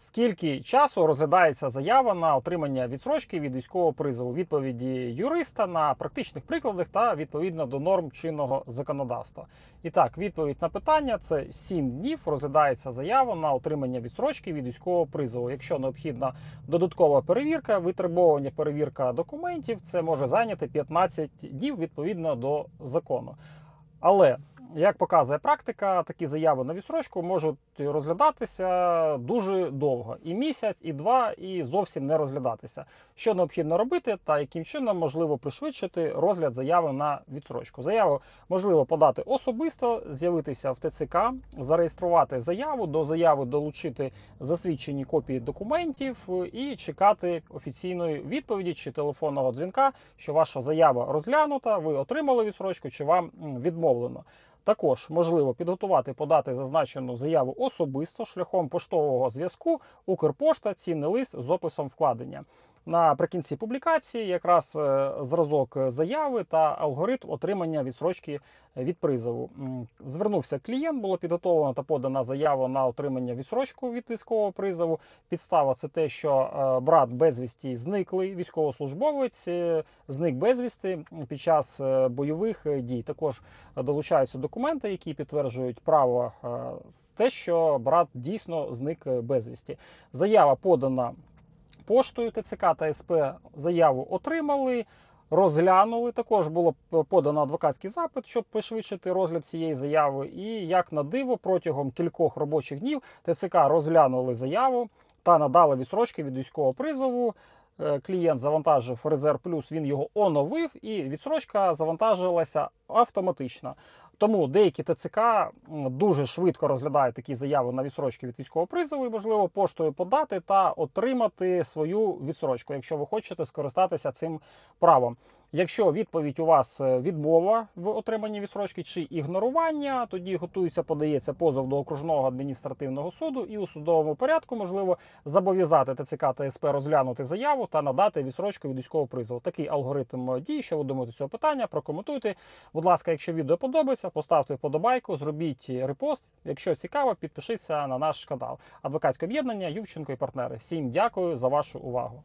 Скільки часу розглядається заява на отримання відсрочки від військового призову? Відповіді юриста на практичних прикладах та відповідно до норм чинного законодавства. І так, відповідь на питання це 7 днів розглядається заява на отримання відсрочки від військового призову. Якщо необхідна додаткова перевірка, витребовування перевірка документів, це може зайняти 15 днів відповідно до закону. Але як показує практика, такі заяви на відсрочку можуть розглядатися дуже довго і місяць, і два, і зовсім не розглядатися. Що необхідно робити, та яким чином можливо пришвидшити розгляд заяви на відсрочку. Заяву можливо подати особисто, з'явитися в ТЦК, зареєструвати заяву, до заяви долучити засвідчені копії документів і чекати офіційної відповіді чи телефонного дзвінка, що ваша заява розглянута, ви отримали відсрочку чи вам відмовлено. Також можливо підготувати подати зазначену заяву особисто шляхом поштового зв'язку, Укрпошта, цінний лист з описом вкладення. Наприкінці публікації якраз е, зразок заяви та алгоритм отримання відсрочки від призову. Звернувся клієнт, було підготовлено та подана заява на отримання відсрочку від військового призову. Підстава це те, що е, брат безвісті зниклий, військовослужбовець е, зник безвісти під час бойових дій. Також долучаються документи, які підтверджують право е, те, що брат дійсно зник е, безвісті. Заява подана поштою ТЦК та СП. Заяву отримали. Розглянули, також було подано адвокатський запит, щоб пришвидшити розгляд цієї заяви. І як на диво, протягом кількох робочих днів ТЦК розглянули заяву та надали відсрочки від військового призову. Е, Клієнт завантажив резерв плюс, він його оновив, і відсрочка завантажилася автоматично. Тому деякі ТЦК дуже швидко розглядають такі заяви на відсрочки від військового призову, і можливо поштою подати та отримати свою відсрочку, якщо ви хочете скористатися цим правом. Якщо відповідь у вас е, відмова в отриманні відсрочки чи ігнорування, тоді готується, подається позов до окружного адміністративного суду, і у судовому порядку можливо зобов'язати ТЦК та СП розглянути заяву та надати відсрочку від військового призову. Такий алгоритм дій. Що ви думаєте цього питання? Прокоментуйте. Будь ласка, якщо відео подобається, поставте вподобайку, зробіть репост. Якщо цікаво, підпишіться на наш канал. Адвокатське об'єднання Ювченко і партнери. Всім дякую за вашу увагу.